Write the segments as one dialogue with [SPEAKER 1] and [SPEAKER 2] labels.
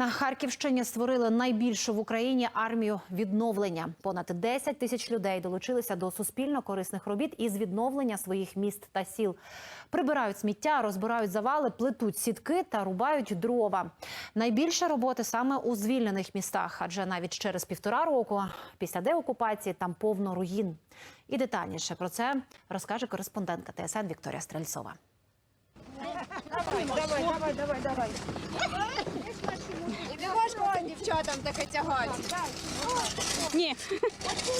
[SPEAKER 1] На Харківщині створили найбільшу в Україні армію відновлення. Понад 10 тисяч людей долучилися до суспільно корисних робіт із відновлення своїх міст та сіл. Прибирають сміття, розбирають завали, плетуть сітки та рубають дрова. Найбільше роботи саме у звільнених містах, адже навіть через півтора року після деокупації там повно руїн. І детальніше про це розкаже кореспондентка ТСН Вікторія Стрельцова.
[SPEAKER 2] Давай, давай, давай. Це дівчатам таке тягати.
[SPEAKER 3] Ні,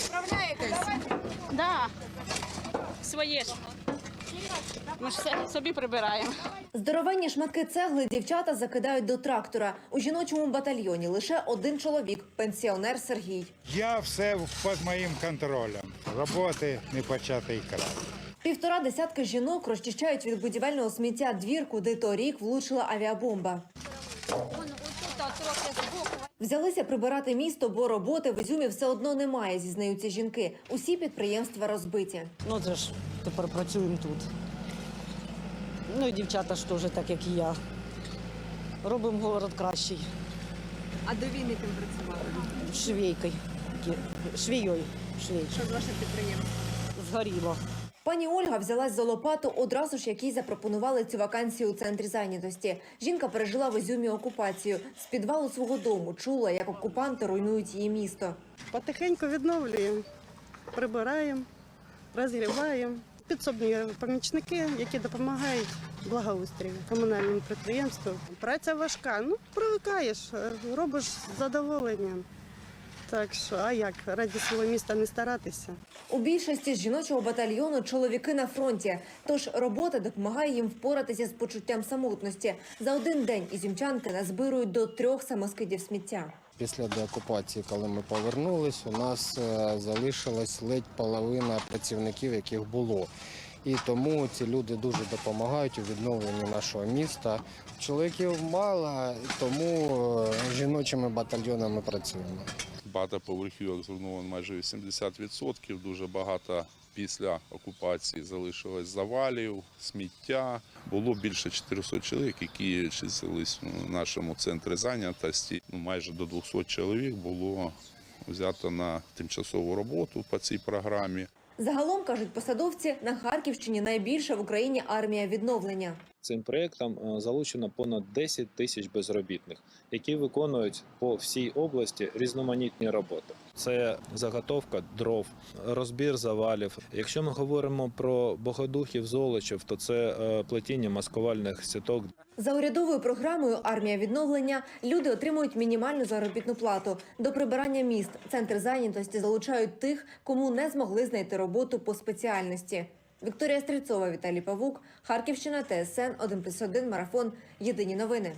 [SPEAKER 2] Справляєтесь?
[SPEAKER 3] да. Своє ж. Ми ж все собі прибираємо.
[SPEAKER 4] Здоровенні шматки цегли дівчата закидають до трактора. У жіночому батальйоні лише один чоловік пенсіонер Сергій.
[SPEAKER 5] Я все під моїм контролем. Роботи не початий край.
[SPEAKER 4] Півтора десятки жінок розчищають від будівельного сміття двір, куди торік влучила авіабомба. Взялися прибирати місто, бо роботи в Ізюмі все одно немає, зізнаються жінки. Усі підприємства розбиті.
[SPEAKER 6] Ну, це ж тепер працюємо тут. Ну і дівчата ж теж так, як і я. Робимо город кращий.
[SPEAKER 2] А до війни ким працювали?
[SPEAKER 6] Швейкою. Швією. Швей.
[SPEAKER 2] Що з вашим підприємством?
[SPEAKER 6] Згоріло.
[SPEAKER 4] Пані Ольга взялась за лопату одразу ж, як їй запропонували цю вакансію у центрі зайнятості. Жінка пережила в Ізюмі окупацію. З підвалу свого дому чула, як окупанти руйнують її місто.
[SPEAKER 7] Потихеньку відновлюємо, прибираємо, розгрібаємо. Підсобні помічники, які допомагають благоустрою комунальним підприємствам. Праця важка, ну привикаєш, е, робиш з задоволенням. Так що, а як раді свого міста не старатися?
[SPEAKER 4] У більшості з жіночого батальйону чоловіки на фронті. Тож робота допомагає їм впоратися з почуттям самотності. За один день ізюмчанки назбирують до трьох самоскидів сміття.
[SPEAKER 8] Після деокупації, коли ми повернулись, у нас е, залишилась ледь половина працівників, яких було. І тому ці люди дуже допомагають у відновленні нашого міста. Чоловіків мало, тому е, жіночими батальйонами працюємо.
[SPEAKER 9] Багатоповерхівок зруйновано майже 80%. Дуже багато після окупації залишилось завалів, сміття. Було більше 400 чоловік, які числились у нашому центрі зайнятості. Ну, майже до 200 чоловік було взято на тимчасову роботу по цій програмі.
[SPEAKER 4] Загалом кажуть посадовці, на Харківщині найбільша в Україні армія відновлення.
[SPEAKER 10] Цим проєктом е, залучено понад 10 тисяч безробітних, які виконують по всій області різноманітні роботи. Це заготовка дров, розбір завалів. Якщо ми говоримо про богодухів золочів, то це е, плетіння маскувальних сіток.
[SPEAKER 4] За урядовою програмою Армія відновлення люди отримують мінімальну заробітну плату. До прибирання міст центр зайнятості залучають тих, кому не змогли знайти роботу по спеціальності. Вікторія Стрільцова, Віталій Павук, Харківщина, ТСН 1+,1, Марафон. Єдині новини.